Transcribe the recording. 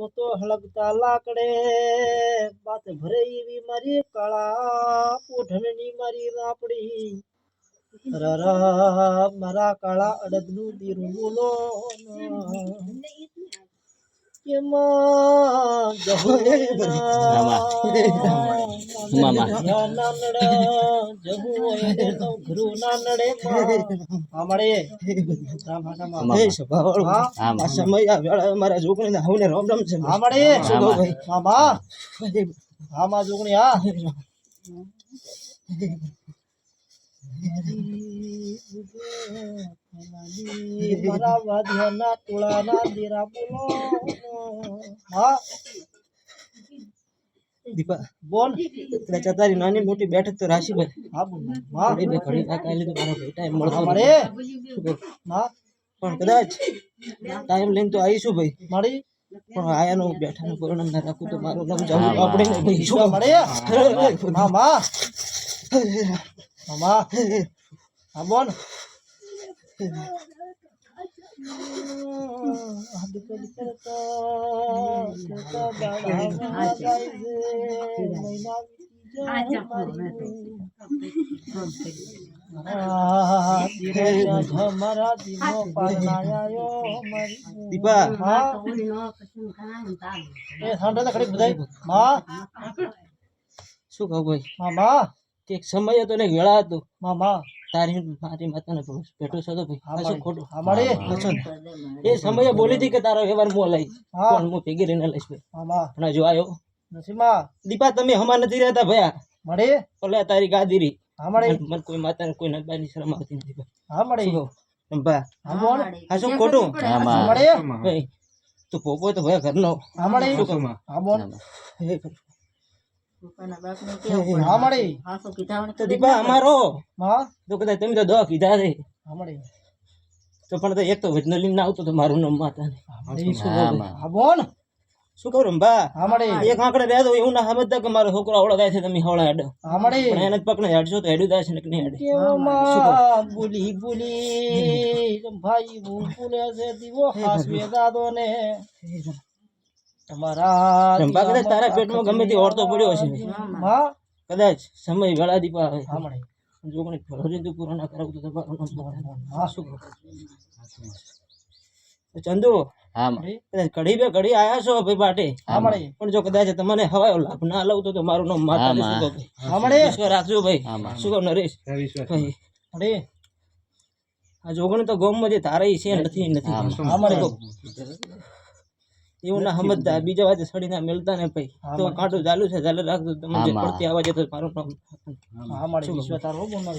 તો તો હળગતા લાકડે. વાત ભરે એવી મારી કાળા પોઢણની મારી રાપડી. રર મારા કાળા અડદનું દીરું બોલો કેમાં મામા. ના તો ઘરુ ના આમળે રામ મારા રામ છે? મામા. હા માં જોગણી હા. મારા દેરા બોલો. હા? દીપા બોલ. આ તારી નાની મોટી બેઠક તો રાશિભાઈ હા બોલ હા ઘડી બે ઘડી આ કાલે તો મારો ભાઈ ટાઈમ મળતો મળે નથી. હા. પણ કદાચ ટાઈમ લઈને તો આવીશું ભાઈ. મળી પણ આયાનો બેઠાનો પરિણામ ના રાખું તો મારું નામ જવું આપણે ને ભાઈ શું શું મળે કહું? મામા? મામા? હા બોલ. મારા દીનો પારણાયો દીપા હા. એ સાંડે તો બધાયમાં શું કહું ભાઈ મામા. એક સમય હતો ને વેળા હતો. મામા. તારી મારી માતાને ભેટો છો તો ભાઈ ખોટું? હા ને. એ સમયે બોલી હતી કે તારો વ્યવહાર મોં લઈશ હા. પણ હું ભેગી રહીને લઈશ ભાઈ? પણ જો આવ્યો નસીમા. દીપા તમે હમા નથી રહેતા ભયા? મળે. ઓલે તારી ગાદીરી. હા મને કોઈ માતાને કોઈ નબાની શરમ આવતી નથી ભાઈ. હા મળે શું હા શું ખોટું? મળે ભાઈ તું પોપો તો ભયા ઘરનો. હા મળે શું? હા બોલ હે ભાઈ. હા મળે. તો દીપા અમારો? હા? તો કદાચ તમે તો દવા કીધા છે. હા મળે. તો પણ તો એક તો વજન લઈને આવતો તો મારું નામ માતા શું હા બોલ. શું કરું એક આંકડે રહેતો એવું ના સમજતા કે મારો છોકરો આવડો છે તમે હવળા હેડો. હા મળે. પણ એને જ પકડે હેડશો તો હેડું થાય છે ને કે નહીં હેડે. બોલી બોલી. ભાઈ છે દીવો હાસવે દાદો ને તમારા રંભા કદાચ તારા પેટમાં ગમે તે ઓળતો પડ્યો હશે. હા. કદાચ સમય વેળા દીપા આવે હા જો કોને ભરોસે તું પૂરો ના કરાવું તો તમારું હા શું કરું? ચંદુ આમાં કદાચ ઘડી બે ઘડી આયા છો ભાઈ બાટે પણ જો કદાચ તમને હવાયો લાભ ના લઉં તો મારું નામ માતા શું કહું રાખજો ભાઈ. શું કહું નરેશ? ભાઈ આ જોગણી તો ગોમમાં જે તારા છે નથી નથી. એવું ના સમજતા બીજા વાજે સડી ના મેલતા ને ભાઈ. તો કાંટો ચાલુ છે ચાલુ રાખજો. તમે જે પડતી આવાજે તો મારું નામ હા મળે વિશ્વ તારો બોલ